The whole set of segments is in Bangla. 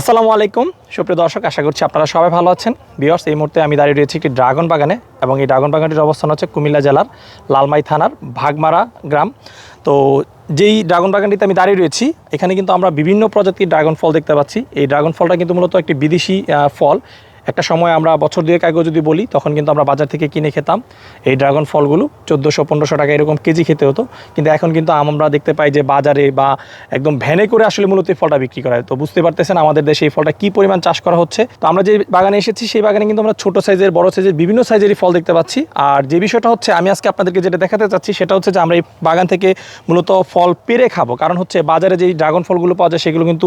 আসসালামু আলাইকুম। সুপ্রিয় দর্শক, আশা করছি আপনারা সবাই ভালো আছেন। বিয়ার্স এই মুহূর্তে আমি দাঁড়িয়ে রয়েছি একটি ড্রাগন বাগানে এবং এই ড্রাগন বাগানটির অবস্থান হচ্ছে কুমিল্লা জেলার লালমাই থানার ভাগমারা গ্রাম। তো যেই ড্রাগন বাগানটিতে আমি দাঁড়িয়ে রয়েছি, এখানে কিন্তু আমরা বিভিন্ন প্রজাতির ড্রাগন ফল দেখতে পাচ্ছি। এই ড্রাগন ফলটা কিন্তু মূলত একটি বিদেশি ফল। একটা সময় আমরা বছর দুয়েক আগে যদি বলি, তখন কিন্তু আমরা বাজার থেকে কিনে খেতাম। এই ড্রাগন ফলগুলো চোদ্দোশো, পনেরোশো টাকা এরকম কেজি খেতে হতো। কিন্তু এখন কিন্তু আমরা দেখতে পাই যে বাজারে বা একদম ভ্যানে করে আসলে মূলত এই ফলটা বিক্রি করা হয়। তো বুঝতে পারতেছেন আমাদের দেশে এই ফলটা কী পরিমাণ চাষ করা হচ্ছে? তো আমরা যে বাগানে এসেছি, সেই বাগানে কিন্তু আমরা ছোট সাইজের, বড় সাইজের, বিভিন্ন সাইজেরই ফল দেখতে পাচ্ছি। আর যে বিষয়টা হচ্ছে, আমি আজকে আপনাদেরকে যেটা দেখাতে চাচ্ছি, সেটা হচ্ছে যে আমরা এই বাগান থেকে মূলত ফল পেরে খাব। কারণ হচ্ছে, বাজারে যেই ড্রাগন ফলগুলো পাওয়া যায়, সেগুলো কিন্তু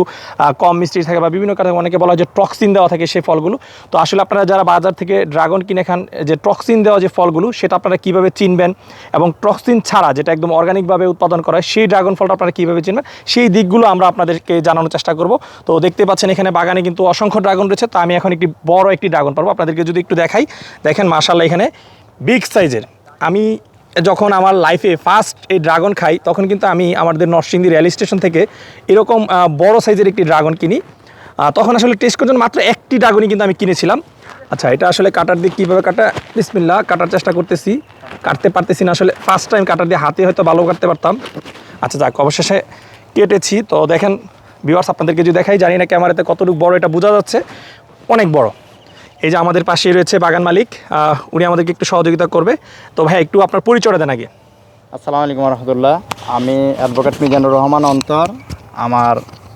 কম মিষ্টি থাকে বা বিভিন্ন কারণে অনেকে বলা হয় যে টক্সিন দেওয়া থাকে সেই ফলগুলো। তো আসলে আপনারা যারা বাজার থেকে ড্রাগন কিনে খান, যে টক্সিন দেওয়া যে ফলগুলো, সেটা আপনারা কীভাবে চিনবেন এবং টক্সিন ছাড়া যেটা একদম অর্গানিকভাবে উৎপাদন করা হয়, সেই ড্রাগন ফলটা আপনারা কীভাবে চিনবেন, সেই দিকগুলো আমরা আপনাদেরকে জানানোর চেষ্টা করব। তো দেখতে পাচ্ছেন এখানে বাগানে কিন্তু অসংখ্য ড্রাগন রয়েছে, তো আমি এখন একটি বড় একটি ড্রাগন পারব। আপনাদেরকে যদি একটু দেখাই, দেখেন মাশাল্লাহ এখানে বিগ সাইজের। আমি যখন আমার লাইফে ফার্স্ট এই ড্রাগন খাই, তখন কিন্তু আমি আমাদের নরসিংদী রেল স্টেশন থেকে এরকম বড় সাইজের একটি ড্রাগন কিনি। তখন আসলে টেস্ট করার জন্য মাত্র একটি ড্রাগনই কিন্তু আমি কিনেছিলাম। আচ্ছা এটা আসলে কাটার দিয়ে কীভাবে কাটা? বিসমিল্লা কাটার চেষ্টা করতেছি। কাটতে পারতেছি না আসলে ফার্স্ট টাইম কাটার দিয়ে হাতে হয়তো ভালো কাটতে পারতাম। আচ্ছা যাক, অবশেষে কেটেছি। তো দেখেন ভিউয়ার্স আপনাদেরকে যদি দেখাই, জানি না ক্যামেরাতে কতটুকু বড় এটা বোঝা যাচ্ছে। অনেক বড়। এই যে আমাদের পাশেই রয়েছে বাগান মালিক উনি আমাদেরকে একটু সহযোগিতা করবে। তো ভাই, একটু আপনার পরিচয়টা দেন আগে। আসসালামু আলাইকুম রহমতুল্লাহ। আমি অ্যাডভোকেট মিজানুর রহমান অন্তর। আমার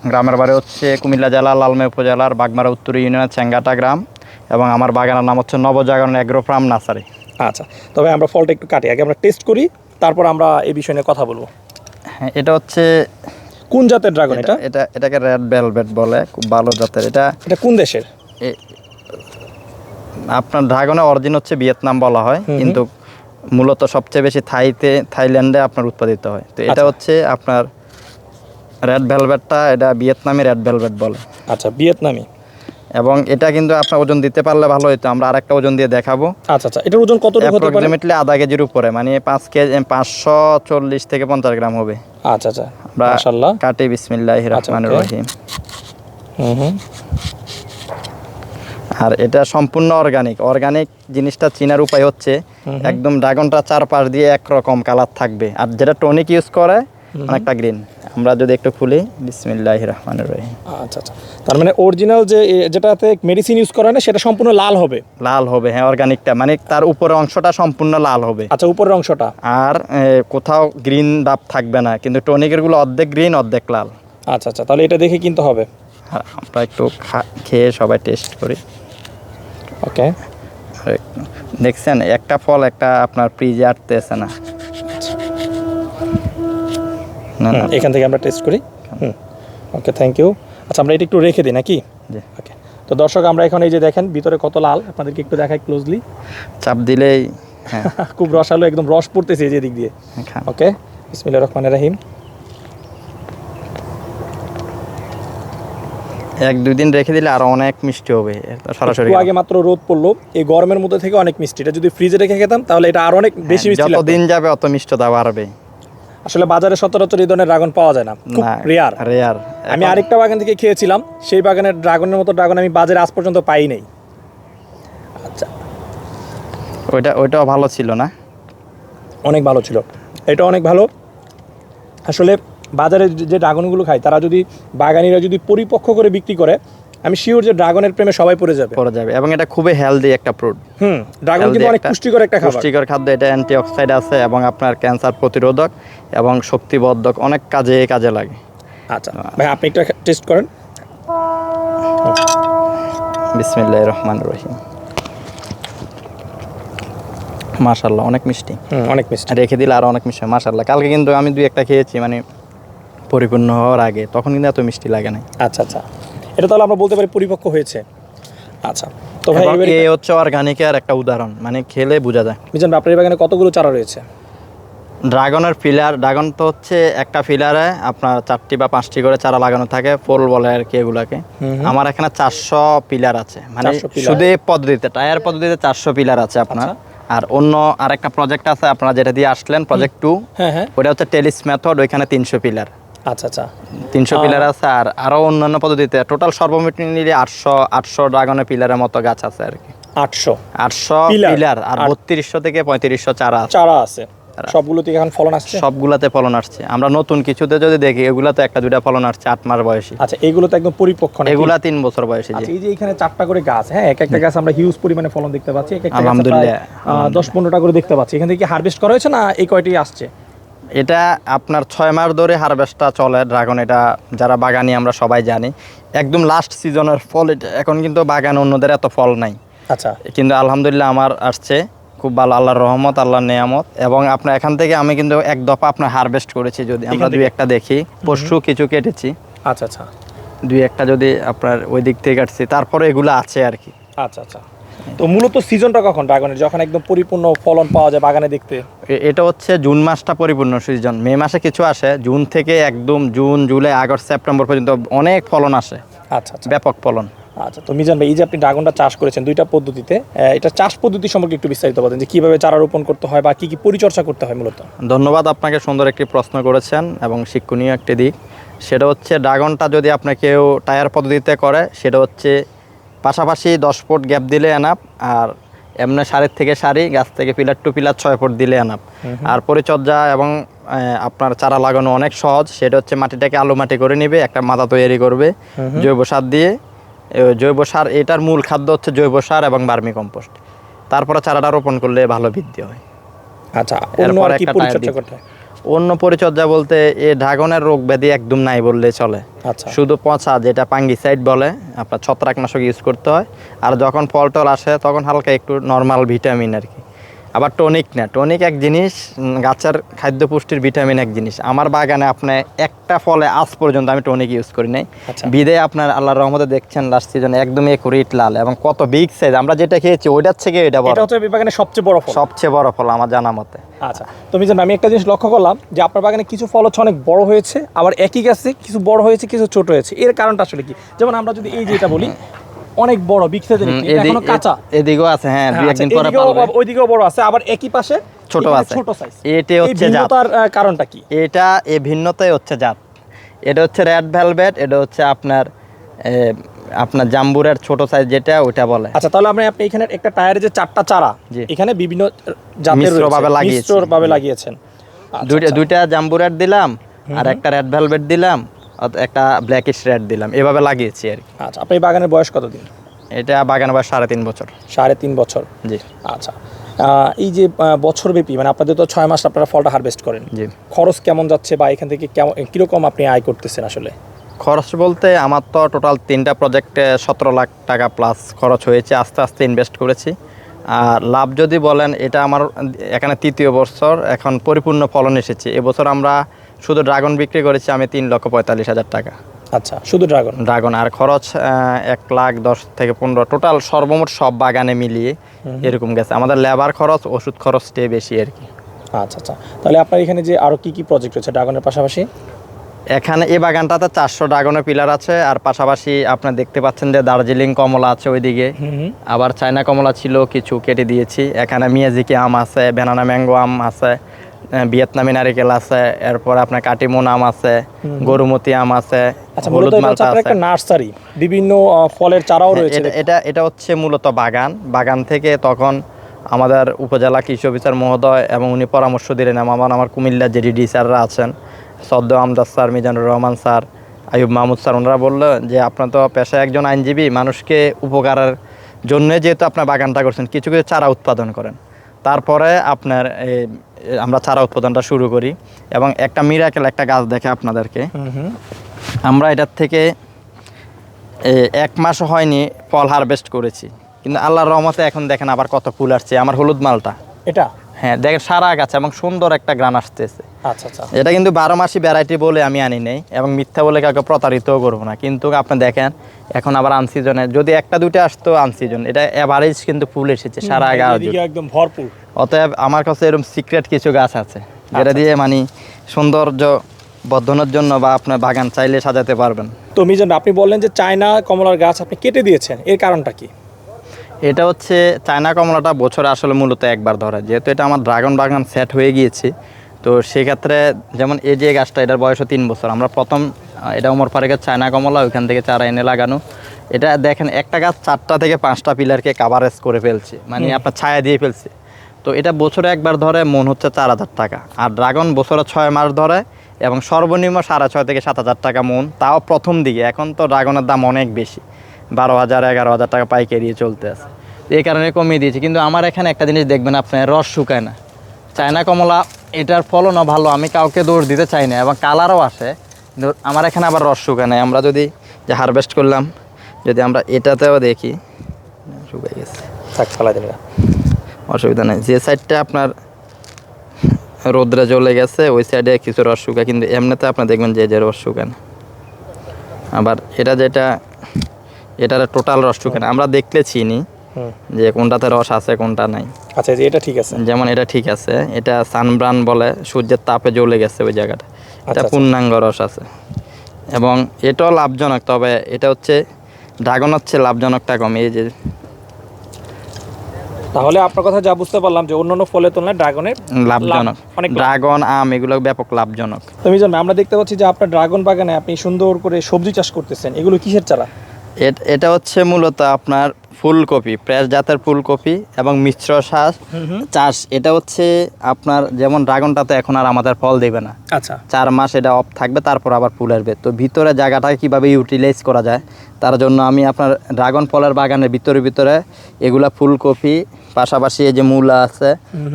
গ্রামের বাড়ি হচ্ছে কুমিল্লা জেলা লালমাই উপজেলার বাগমারা উত্তর ইউনিয়নের চেঙ্গাটা গ্রাম এবং আমার বাগানের নাম হচ্ছে নবজাগরণ অ্যাগ্রো ফার্ম নার্সারি। আচ্ছা তবে আমরা ফলটা একটু কাটি আগে আমরা টেস্ট করি তারপর আমরা এই বিষয় নিয়ে কথা বলব। হ্যাঁ এটা হচ্ছে কোন জাতের ড্রাগন এটা? এটা? এটাকে রেড ভেলভেট বলে খুব ভালো জাতের। এটা এটা কোন দেশের? আপনার ড্রাগনের অরিজিন হচ্ছে ভিয়েতনাম বলা হয় কিন্তু মূলত সবচেয়ে বেশি থাইতে থাইল্যান্ডে আপনার উৎপাদিত হয়। তো এটা আচ্ছা। হচ্ছে আপনার রেড ভেলভেটটা এটা ভিয়েতনামি রেড ভেলভেট বলে। আচ্ছা ভিয়েতনামি। এবং এটা কিন্তু আপনার ওজন দিতে পারলে ভালো হতো আমরা আরেকটা ওজন দিয়ে দেখাবো। আচ্ছা আচ্ছা এটার ওজন কতটুকু হতে পারে? অ্যাপ্রক্সিমেটলি আধা কেজির উপরে মানে পাঁচ কেজি পাঁচশো চল্লিশ থেকে পঞ্চাশ গ্রাম হবে। আচ্ছা আচ্ছা মাশাআল্লাহ। কাটি বিসমিল্লাহ আচ্ছা, রহমান okay. রহিম। হুম হুম। আর এটা সম্পূর্ণ অর্গানিক অর্গানিক জিনিসটা চিনার উপায় হচ্ছে একদম ড্রাগনটা চারপাশ দিয়ে একরকম কালার থাকবে। আর যেটা টনিক ইউজ করে অনেকটা গ্রিন আমরা যদি একটু খুলি বিসমিল্লাহ রহমান রহিম। আচ্ছা আচ্ছা। তার মানে অরিজিনাল যে যেটাতে মেডিসিন ইউজ করা হয় না সেটা সম্পূর্ণ লাল হবে? লাল হবে হ্যাঁ অর্গানিকটা মানে তার উপরের অংশটা সম্পূর্ণ লাল হবে। আচ্ছা উপরের অংশটা। আর কোথাও গ্রিন ডাব থাকবে না কিন্তু টনিকেরগুলো অর্ধেক গ্রিন অর্ধেক লাল। আচ্ছা আচ্ছা তাহলে এটা দেখে কিনতে হবে। আর আমরা একটু খেয়ে সবাই টেস্ট করি। ওকে দেখছেন একটা ফল একটা আপনার ফ্রিজে আটতেছে না। এখান থেকে আমরা টেস্ট করি। ওকে থ্যাংক ইউ আচ্ছা আমরা এটা একটু রেখে দিই নাকি? ওকে তো দর্শক আমরা এখন এই যে দেখেন ভিতরে কত লাল আপনাদেরকে একটু দেখাই ক্লোজলি চাপ দিলেই হ্যাঁ। খুব রসালো একদম রস পড়তেছে যে দিক দিয়ে। ওকে বিসমিল্লাহ রহমান রাহিম। এক দুই দিন রেখে দিলে আরও অনেক মিষ্টি হবে সরাসরি আগে মাত্র রোদ পড়ল এই গরমের মধ্যে থেকে অনেক মিষ্টি। এটা যদি ফ্রিজে রেখে খেতাম তাহলে এটা আরও অনেক বেশি মিষ্টি যত দিন যাবে অত মিষ্টি মিষ্টতা বাড়বে। আসলে বাজারে সচরাচর এই ধরনের ড্রাগন পাওয়া যায় না। খুব রেয়ার রেয়ার আমি আরেকটা বাগান থেকে খেয়েছিলাম সেই বাগানের ড্রাগনের মতো ড্রাগন আমি বাজারে আজ পর্যন্ত পাই নাই। আচ্ছা। ওইটা ওইটাও ভালো ছিল না? অনেক ভালো ছিল। এটা অনেক ভালো। আসলে বাজারে যে- ড্রাগনগুলো খায় তারা যদি বাগানিরা যদি পরিপক্ক করে বিক্রি করে আমি শিওর যে ড্রাগনের প্রেমে সবাই পড়ে যাবে। পড়ে যাবে এবং এটা খুবই হেলদি একটা ফ্রুট হুম ড্রাগন কিন্তু অনেক পুষ্টিকর একটা খাবার। পুষ্টিকর খাদ্য এটা অ্যান্টি অক্সাইড আছে এবং আপনার ক্যান্সার প্রতিরোধক এবং শক্তিবর্ধক অনেক কাজে কাজে লাগে। আচ্ছা ভাই আপনি একটা টেস্ট করেন। বিসমিল্লাহ রহমান রহিম। মাশাল্লাহ অনেক মিষ্টি। অনেক মিষ্টি। রেখে দিলে আরও অনেক মিষ্টি মাশাল্লাহ কালকে কিন্তু আমি দুই একটা খেয়েছি মানে পরিপূর্ণ হওয়ার আগে তখন কিন্তু এত মিষ্টি লাগে না আচ্ছা আচ্ছা। এটা তাহলে আমরা বলতে পারি পরিপক্ক হয়েছে। আচ্ছা তো ভাই এবং এবারে এ হচ্ছে অর্গানিকের একটা উদাহরণ মানে খেলে বোঝা যায়। মিজান আপনার বাগানে কতগুলো চারা রয়েছে? ড্রাগনের ফিলার ড্রাগন তো হচ্ছে একটা ফিলারে আপনার চারটি বা পাঁচটি করে চারা লাগানো থাকে পোল বলে আর কি এগুলাকে। আমার এখানে চারশো পিলার আছে মানে শুধু এই পদ্ধতিতে টায়ার পদ্ধতিতে চারশো পিলার আছে আপনার। আর অন্য আরেকটা প্রজেক্ট আছে আপনারা যেটা দিয়ে আসলেন প্রজেক্ট টু হ্যাঁ হ্যাঁ। ওটা হচ্ছে টেলিস মেথড ওইখানে তিনশো পিলার। আচ্ছা আচ্ছা। তিনশো পিলার আছে আর আরও অন্যান্য পদ্ধতিতে টোটাল সর্বমোট নিলে আটশো আটশো ড্রাগনের পিলারের মতো গাছ আছে আর কি। আটশো? আটশো পিলার? আর বত্রিশশো থেকে পঁয়ত্রিশশো চারা চারা আছে। সবগুলো থেকে এখন ফলন আসছে? সবগুলাতে ফলন আসছে। আমরা নতুন কিছুতে যদি দেখি এগুলাতে একটা দুইটা ফলন আসছে আট মাস বয়সী। আচ্ছা এগুলো তো একদম পরিপক্ক নাকি? এগুলা তিন বছর বয়সী আচ্ছা এই যে এখানে চারটা করে গাছ হ্যাঁ এক একটা গাছ আমরা হিউজ পরিমাণে ফলন দেখতে পাচ্ছি এক একটা আলহামদুলিল্লাহ, দশ পনেরোটা করে দেখতে পাচ্ছি। এখান থেকে কি হারভেস্ট করা হয়েছে না এই কয়টি আসছে? এটা আপনার ছয় মাস ধরে হারভেস্টটা চলে ড্রাগন এটা যারা বাগানি আমরা সবাই জানি। একদম লাস্ট সিজনের ফল এটা এখন কিন্তু বাগান অন্যদের এত ফল নাই। আচ্ছা। কিন্তু আলহামদুলিল্লাহ আমার আসছে খুব ভালো আল্লাহর রহমত আল্লাহর নেয়ামত এবং আপনার এখান থেকে আমি কিন্তু এক দফা আপনার হারভেস্ট করেছি যদি আমরা দুই একটা দেখি। পশু কিছু কেটেছি। আচ্ছা আচ্ছা। দুই একটা যদি আপনার ওই দিক থেকে কাটছি তারপরে এগুলো আছে আর কি। আচ্ছা আচ্ছা। তো মূলত সিজনটা কখন ড্রাগনের? যখন একদম পরিপূর্ণ ফলন পাওয়া যায় বাগানে দেখতে। এটা হচ্ছে জুন মাসটা পরিপূর্ণ সিজন। মে মাসে কিছু আসে জুন থেকে একদম জুন জুলাই আগস্ট সেপ্টেম্বর পর্যন্ত অনেক ফলন আসে। আচ্ছা আচ্ছা। ব্যাপক ফলন। আচ্ছা তো মিজান ভাই এই যে আপনি ড্রাগনটা চাষ করেছেন দুইটা পদ্ধতিতে এটা চাষ পদ্ধতি সম্পর্কে একটু বিস্তারিত বলেন যে কীভাবে চারা রোপণ করতে হয় বা কী কী পরিচর্যা করতে হয় মূলত। ধন্যবাদ আপনাকে সুন্দর একটি প্রশ্ন করেছেন এবং শিক্ষণীয় একটি দিক। সেটা হচ্ছে ড্রাগনটা যদি আপনার কেউ টায়ার পদ্ধতিতে করে সেটা হচ্ছে পাশাপাশি দশ ফুট গ্যাপ দিলে এনাপ আর এমনি সারির থেকে সারি গাছ থেকে পিলার টু পিলার ছয় ফুট দিলে এনাপ। আর পরিচর্যা এবং আপনার চারা লাগানো অনেক সহজ। সেটা হচ্ছে মাটিটাকে আলু মাটি করে নিবে একটা মাথা তৈরি করবে জৈব সার দিয়ে। জৈব সার এটার মূল খাদ্য হচ্ছে জৈব সার এবং বার্মি কম্পোস্ট। তারপরে চারাটা রোপণ করলে ভালো বৃদ্ধি হয়। আচ্ছা এরপর একটা অন্য পরিচর্যা বলতে এ ড্রাগনের রোগ ব্যাধি একদম নাই বললে চলে। আচ্ছা। শুধু পচা যেটা পাঙ্গিসাইড বলে আপনার ছত্রাকনাশক ইউজ করতে হয়। আর যখন ফল টল আসে তখন হালকা একটু নর্মাল ভিটামিন আর কি। আবার টনিক না টনিক এক জিনিস গাছের খাদ্য পুষ্টির ভিটামিন এক জিনিস। আমার বাগানে আপনি একটা ফলে আজ পর্যন্ত আমি টনিক ইউজ করি নাই। আচ্ছা। বিদে আপনার আল্লাহর রহমতে দেখছেন লাস্ট সিজনে একদম একুরিট লাল এবং কত বিগ সাইজ আমরা যেটা খেয়েছি ওইটার থেকে এটা বড়। এটা হচ্ছে এই বাগানের সবচেয়ে বড় ফল। সবচেয়ে বড় ফল আমার জানা মতে। আচ্ছা তো মিজান আমি একটা জিনিস লক্ষ্য করলাম যে আপনার বাগানে কিছু ফল হচ্ছে অনেক বড় হয়েছে আবার একই গাছে কিছু বড় হয়েছে কিছু ছোট হয়েছে এর কারণটা আসলে কি যেমন আমরা যদি এই যে এটা বলি অনেক বড় এটা এদিক- এখনও কাঁচা এদিকেও আছে হ্যাঁ দুই হ্যাঁ, একদিন আচ্ছা, পরে পালবে। ওইদিকেও বড় আছে আবার একই পাশে ছোট আছে। ছোট সাইজ এটাই হচ্ছে জাত। ভিন্নতার কারণটা কি এটা এই ভিন্নতাই হচ্ছে জাত এটা হচ্ছে রেড ভেলভেট এটা হচ্ছে আপনার এ, আপনার জাম্বুরের ছোট সাইজ যেটা ওইটা বলে। আচ্ছা তাহলে আপনি আপনি এখানে একটা টায়ারে যে চারটা চারা এখানে বিভিন্ন জাতের। ভাবে লাগিয়েছেন। আচ্ছা, দুইটা আচ্ছা। দুইটা জাম্বুরের দিলাম আর একটা রেড ভেলভেট দিলাম একটা ব্ল্যাকিশ রেড দিলাম। এভাবে লাগিয়েছি আর আচ্ছা আপনি বাগানের বয়স কতদিন? এটা বাগান বয়স সাড়ে তিন বছর। সাড়ে তিন বছর। জি। আচ্ছা এই যে বছরব্যাপী মানে আপনাদের তো ছয় মাস আপনারা ফলটা হারভেস্ট করেন। জি। খরচ কেমন যাচ্ছে বা এখান থেকে কেমন কীরকম আপনি আয় করতেছেন আসলে? খরচ বলতে আমার তো টোটাল তিনটা প্রজেক্টে সতেরো লাখ টাকা প্লাস খরচ হয়েছে আস্তে আস্তে ইনভেস্ট করেছি। আর লাভ যদি বলেন এটা আমার এখানে তৃতীয় বছর এখন পরিপূর্ণ ফলন এসেছে। এবছর আমরা শুধু ড্রাগন বিক্রি করেছি আমি তিন লক্ষ পঁয়তাল্লিশ হাজার টাকা। আচ্ছা শুধু ড্রাগন ড্রাগন আর খরচ এক লাখ দশ থেকে পনেরো টোটাল সর্বমোট সব বাগানে মিলিয়ে এরকম গেছে। আমাদের লেবার খরচ ওষুধ খরচটাই বেশি আর কি। আচ্ছা আচ্ছা। তাহলে আপনার এখানে যে আরও কী কী প্রজেক্ট রয়েছে ড্রাগনের পাশাপাশি? এখানে এই বাগানটাতে চারশো ড্রাগনের পিলার আছে আর পাশাপাশি আপনার দেখতে পাচ্ছেন যে দার্জিলিং কমলা আছে ওইদিকে। আবার চায়না কমলা ছিল কিছু কেটে দিয়েছি। এখানে মিয়াজিকি আম আছে বেনানা ম্যাঙ্গো আম আছে ভিয়েতনামি নারিকেল আছে এরপর আপনার কাটিমুন আম আছে গরুমতি আম আছে আচ্ছা হলুদ এটা মালটা আছে। একটা নার্সারি বিভিন্ন ফলের চারাও রয়েছে। এটা- এটা এটা হচ্ছে মূলত বাগান। বাগান থেকে তখন আমাদের উপজেলা কৃষি অফিসার মহোদয় এবং উনি পরামর্শ দিলেন আমার আমার কুমিল্লার যে ডিডি স্যাররা আছেন। সদ্য Amdad sir Mizanur Rahman sir Ayub Mahmud sir ওনারা বলল যে আপনার তো পেশায় একজন আইনজীবী মানুষকে উপকারের জন্য যেহেতু আপনার বাগানটা করছেন কিছু কিছু চারা উৎপাদন করেন। তারপরে আপনার এই, আমরা চারা উৎপাদনটা শুরু করি এবং একটা মিরাকেল একটা গাছ দেখে আপনাদেরকে। আমরা এটার থেকে এক মাস হয়নি ফল হারভেস্ট করেছি। কিন্তু আল্লাহর রহমতে এখন দেখেন আবার কত ফুল আসছে আমার হলুদ মালটা। এটা? হ্যাঁ দেখেন সারা গাছ এবং সুন্দর একটা গ্রান আসতেছে। আচ্ছা আচ্ছা। এটা কিন্তু বারো মাসি ভ্যারাইটি বলে আমি আনি নেই এবং মিথ্যা বলে কাউকে প্রতারিতও করব না। কিন্তু আপনি দেখেন এখন আবার আনসিজনে যদি একটা দুইটা আসতো আনসিজন এটা এভারেজ কিন্তু ফুল এসেছে সারা গাছ একদম ভরপুর। অতএব আমার কাছে এরকম সিক্রেট কিছু গাছ আছে যেটা দিয়ে মানে সৌন্দর্য বর্ধনের জন্য বা আপনার বাগান চাইলে সাজাতে পারবেন। তো মিজান আপনি বললেন যে চায়না কমলার গাছ আপনি কেটে দিয়েছেন এর কারণটা কি? এটা হচ্ছে চায়না কমলাটা বছরে আসলে মূলত একবার ধরে। যেহেতু এটা আমার ড্রাগন বাগান সেট হয়ে গিয়েছে তো সেক্ষেত্রে যেমন এই যে গাছটা এটার বয়সও তিন বছর। আমরা প্রথম এটা ওমর ফারেকের চায়না কমলা ওইখান থেকে চারা এনে লাগানো। এটা দেখেন একটা গাছ চারটা থেকে পাঁচটা পিলারকে কাভারেজ করে ফেলছে মানে আপনার ছায়া দিয়ে ফেলছে। তো এটা বছরে একবার ধরে মন হচ্ছে চার হাজার টাকা। আর ড্রাগন বছরে ছয় মাস ধরে এবং সর্বনিম্ন সাড়ে ছয় থেকে সাত হাজার টাকা মন তাও প্রথম দিকে। এখন তো ড্রাগনের দাম অনেক বেশি। বারো হাজার এগারো হাজার টাকা পাইকারি চলতে আছে। এই কারণে কমিয়ে দিয়েছি। কিন্তু আমার এখানে একটা জিনিস দেখবেন আপনার রস শুকায় না। চায়না কমলা এটার ফলনও ভালো। আমি কাউকে দৌড় দিতে চাই না এবং কালারও আসে। কিন্তু আমার এখানে আবার রস শুকায় না। আমরা যদি যে হারভেস্ট করলাম যদি আমরা এটাতেও দেখি শুকাই গেছে। থাক দিন অসুবিধা নেই। যে সাইডটা আপনার রোদ্রে জ্বলে গেছে ওই সাইডে কিছু রস শুকায় কিন্তু এমনিতে আপনি দেখবেন যে যে রস শুকান আবার এটা যেটা এটার টোটাল রস শুকান আমরা দেখলে চিনি যে কোনটাতে রস আছে কোনটা নাই। আচ্ছা এটা ঠিক আছে। যেমন এটা ঠিক আছে এটা সানব্রান বলে সূর্যের তাপে জ্বলে গেছে ওই জায়গাটা। এটা আচ্ছা। পূর্ণাঙ্গ রস আছে। এবং এটাও লাভজনক তবে এটা হচ্ছে ড্রাগন হচ্ছে লাভজনকটা কম। এই যে তাহলে আপনার কথা যা বুঝতে পারলাম যে অন্যান্য ফলের তুলনায় ড্রাগনের লাভজনক। অনেক ড্রাগন আম এগুলো ব্যাপক লাভজনক। তুমি ভাই, আমরা দেখতে পাচ্ছি যে আপনার ড্রাগন বাগানে আপনি সুন্দর করে সবজি চাষ করতেছেন। এগুলো কিসের চারা? এট- হচ্ছে মূলত আপনার ফুলকপি প্রেস জাতের ফুলকপি এবং মিশ্র শ্বাস চাষ এটা হচ্ছে আপনার যেমন ড্রাগনটা তো এখন আর আমাদের ফল দেবে না। আচ্ছা। চার মাস এটা অফ থাকবে তারপর আবার ফুল আসবে। তো ভিতরে জায়গাটাকে কীভাবে ইউটিলাইজ করা যায় তার জন্য আমি আপনার ড্রাগন ফলের বাগানের ভিতরে ভিতরে এগুলা ফুলকপি পাশাপাশি এই যে মূলা আছে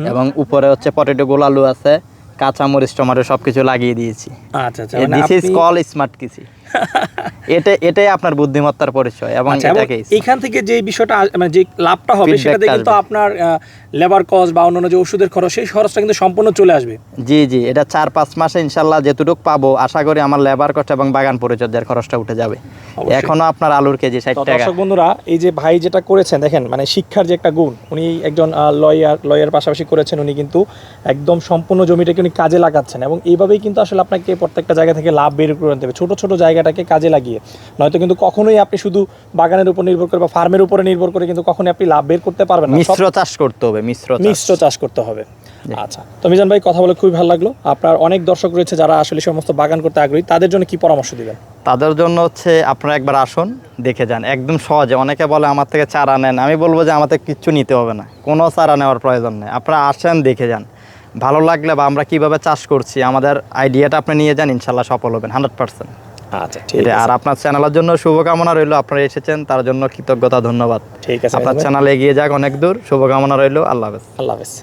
এবং উপরে হচ্ছে পটেটো গোলালু আছে কাঁচামরিচ টমাটো সব কিছু লাগিয়ে দিয়েছি। আচ্ছা আচ্ছা। দিস ইজ কল স্মার্ট কৃষি। এটা এটাই আপনার বুদ্ধিমত্তার পরিচয় এবং আচ্ছা, এবং থেকে যে বিষয়টা মানে যে লাভটা হবে সেটাতে কিন্তু আপনার লেবার কস্ট বা অন্যান্য যে ওষুধের খরচ সেই খরচটা কিন্তু সম্পূর্ণ চলে আসবে। জি জি এটা চার পাঁচ মাসে ইনশাল্লাহ যেটুকু পাবো আশা করি আমার লেবার কস্ট এবং বাগান পরিচর্যার খরচটা উঠে যাবে। এখনও আপনার আলুর কেজি ষাট টাকা। দর্শক বন্ধুরা এই যে ভাই যেটা করেছেন দেখেন মানে শিক্ষার যে একটা গুণ উনি একজন লয়ার লয়ার পাশাপাশি করেছেন উনি কিন্তু একদম সম্পূর্ণ জমিটাকে উনি কাজে লাগাচ্ছেন এবং এইভাবেই কিন্তু আসলে আপনাকে প্রত্যেকটা জায়গা থেকে লাভ বের করে হবে। ছোট ছোট জায়গাটাকে কাজে লাগিয়ে। নয়তো কিন্তু কখনোই আপনি শুধু বাগানের উপর নির্ভর করে বা ফার্মের উপরে নির্ভর করে কিন্তু কখনোই আপনি লাভ বের করতে পারবেন না। মিশ্র চাষ করতে হবে মিশ্র মিশ্র চাষ করতে হবে। আচ্ছা তো মিজান ভাই কথা বলে খুবই ভালো লাগল। আপনার অনেক দর্শক রয়েছে যারা আসলে সমস্ত বাগান করতে আগ্রহী। তাদের জন্য কি পরামর্শ দিবেন? তাদের জন্য হচ্ছে আপনারা একবার আসুন দেখে যান। একদম সহজে। অনেকে বলে আমার থেকে চারা নেন। আমি বলব যে থেকে কিচ্ছু নিতে হবে না। কোনো চারা নেওয়ার প্রয়োজন নেই। আপনারা আসেন দেখে যান। ভালো লাগলে বা আমরা কীভাবে চাষ করছি আমাদের আইডিয়াটা আপনি নিয়ে যান ইনশাল্লাহ সফল হবেন হান্ড্রেড পার্সেন্ট আচ্ছা ঠিক আছে। আর আপনার চ্যানেলের জন্য শুভকামনা রইল আপনারা এসেছেন তার জন্য কৃতজ্ঞতা ধন্যবাদ। ঠিক আছে আপনার চ্যানেল এগিয়ে যাক অনেক দূর। শুভকামনা রইল আল্লাহ হাফেজ। আল্লাহ হাফেজ।